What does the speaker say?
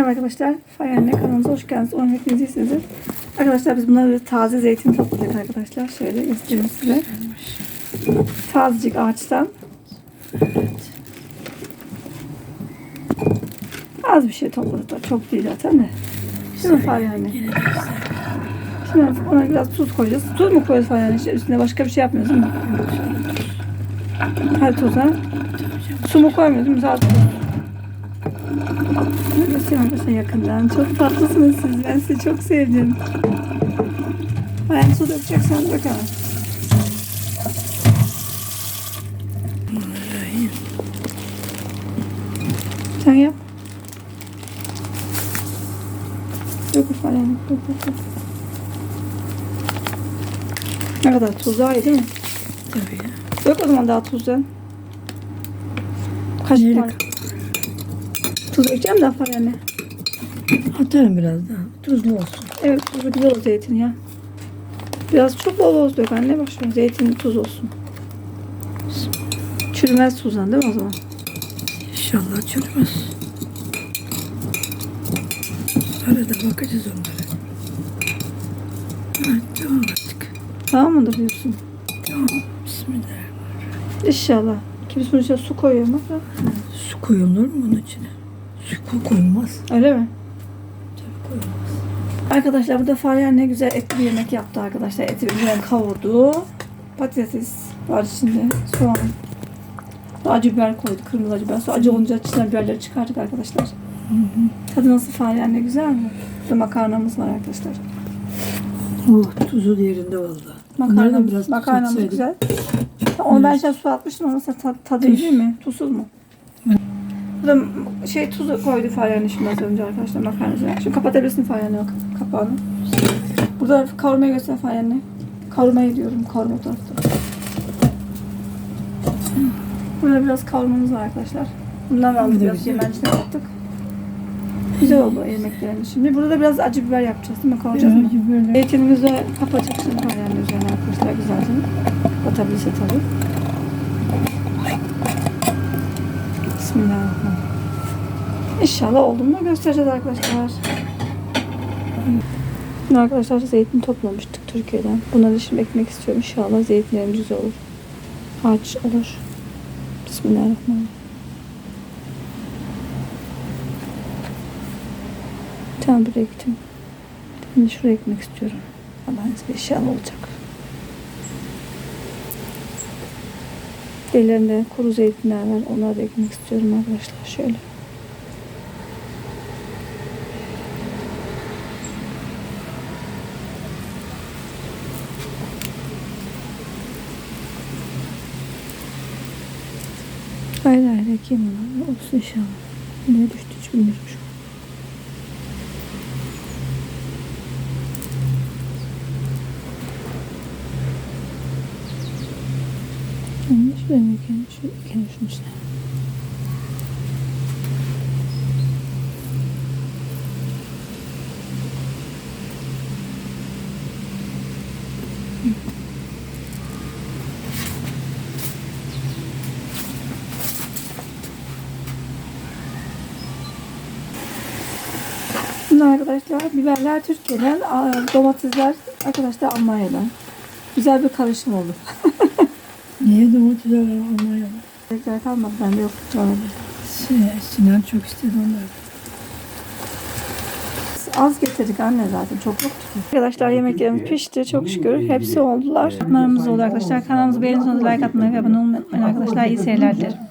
Merhaba arkadaşlar. Fayanne kanalımıza hoş geldiniz. Umarım hepiniz iyisinizdir. Arkadaşlar biz bunları taze zeytin topladık arkadaşlar. Şöyle göstereyim size. Tazecik ağaçtan. Az bir şey topladık da çok değil zaten de. Şimdi Fayanne. Şimdi ona biraz tuz koyacağız. Tuz mu koyuyoruz Fayanne? İşte üstüne başka bir şey yapmıyoruz değil mi? Hadi tuza. Su mu koymuyoruz değil mi? Sadece tuz. Arkadaşlar yakından. Çok tatlısınız siz. Ben sizi çok sevdim. Ben su dökeceksen dök hemen. Sen yap. Dök falan. Dök, dök, dök. Ne kadar tuz daha iyi değil mi? Tabii. Dök o zaman daha tuzdan. Kaç tane? Tuz dökeceğim daha fazla yani. Atarım biraz daha. Tuzlu olsun. Evet tuzlu güzel o zeytin ya. Biraz çok bol bol dök anne bak şu zeytin tuz olsun. Çürümez tuzdan değil mi o zaman? İnşallah çürümez. Arada bakacağız onlara. Evet, tamam artık. Tamam mıdır diyorsun? Tamam. Bismillahirrahmanirrahim. İnşallah. Kimisi bunun içine su koyuyor mu? Su koyulur mu bunun içine? Su koyulmaz. Öyle mi? Tabii koyulmaz. Arkadaşlar bu defa yani ne güzel etli bir yemek yaptı arkadaşlar. Eti güzel kavurdu. Patates var içinde. Soğan. Acı biber koydu. Kırmızı acı biber. Sonra acı olunca içinden biberleri çıkardık arkadaşlar. Tadı nasıl fare yani güzel mi? Burada makarnamız var arkadaşlar. Oh tuzu yerinde. Bunlardan Makarnamız, biraz makarnamız güzel. Onu ben şimdi su atmıştım ama tadı iyi mi? Tuzsuz mu? Burada şey tuzu koydu Farya'nın şimdi az önce arkadaşlar makarnacıya. Şimdi kapatabilirsin Farya'nın yok kapağını. Burada kavurmayı göster Farya'nı. Kavurmayı diyorum kavurma tarafta. Burada biraz kavurmamız var arkadaşlar. Bundan aldık biraz güzel. yemeğin içine attık. Güzel oldu yemeklerimiz şimdi. Burada da biraz acı biber yapacağız değil mi? Kavuracağız mı? Zeytinimizi kapatacak şimdi Farya'nın üzerine arkadaşlar güzelce. Kapatabilirse tabii. Bismillahirrahmanirrahim. İnşallah olduğunu göstereceğiz arkadaşlar. Arkadaşlar zeytin toplamıştık Türkiye'den. Bunları şimdi ekmek istiyorum. İnşallah zeytinlerimiz güzel olur. Ağaç olur. Bismillahirrahmanirrahim. Tamam buraya gittim. Şimdi şuraya ekmek istiyorum. Allah'ın izniyle inşallah olacak. Ellerinde kuru zeytinler var. Onları da ekmek istiyorum arkadaşlar. Şöyle. Hayır hayır ekeyim onu. Olsun inşallah. Ne düştü hiç bilmiyorum şu an. Yanlış benim ekeyim şunun içine. Bunlar arkadaşlar biberler Türkiye'den, domatesler arkadaşlar Almanya'dan. Güzel bir karışım oldu. Niye domatesler almaya? Tekrar kalmadı bende yok. Sonra Sinan çok istedi onları. Az getirdik anne zaten çok yoktu. Arkadaşlar yemeklerimiz pişti çok şükür. Hepsi oldular. Bunlarımız oldu arkadaşlar. Kanalımızı beğenirseniz like atmayı ve abone olmayı unutmayın arkadaşlar. İyi seyirler dilerim.